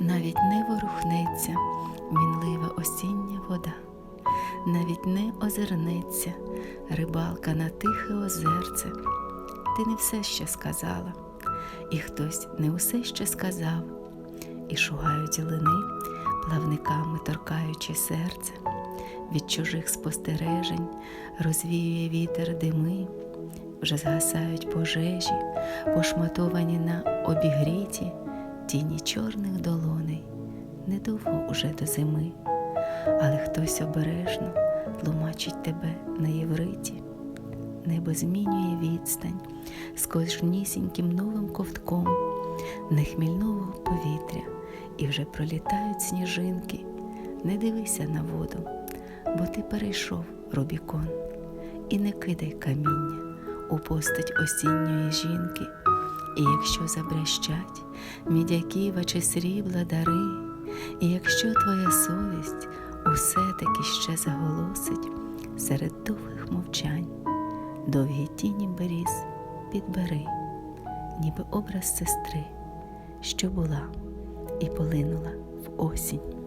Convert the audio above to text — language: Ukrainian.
навіть не ворухнеться мінлива осіння вода, навіть не озирнеться рибалка на тихе озерце. Ти не все ще сказала, і хтось не усе ще сказав, і шугають лини, плавниками торкаючи серце, від чужих спостережень розвіює вітер дими, вже згасають пожежі, пошматовані на обігріті тіні чорних долоней, недовго уже до зими, але хтось обережно тлумачить тебе на євриті. Небо змінює відстань з кожнісіньким новим ковтком нехмільного повітря, і вже пролітають сніжинки. Не дивися на воду, бо ти перейшов Рубікон, і не кидай каміння у постать осінньої жінки. І якщо забрещать мідяківа чи срібла дари, і якщо твоя совість усе таки ще заголосить серед довгих мовчань, довгі тіні беріз підбери, ніби образ сестри, що була і полинула в осінь.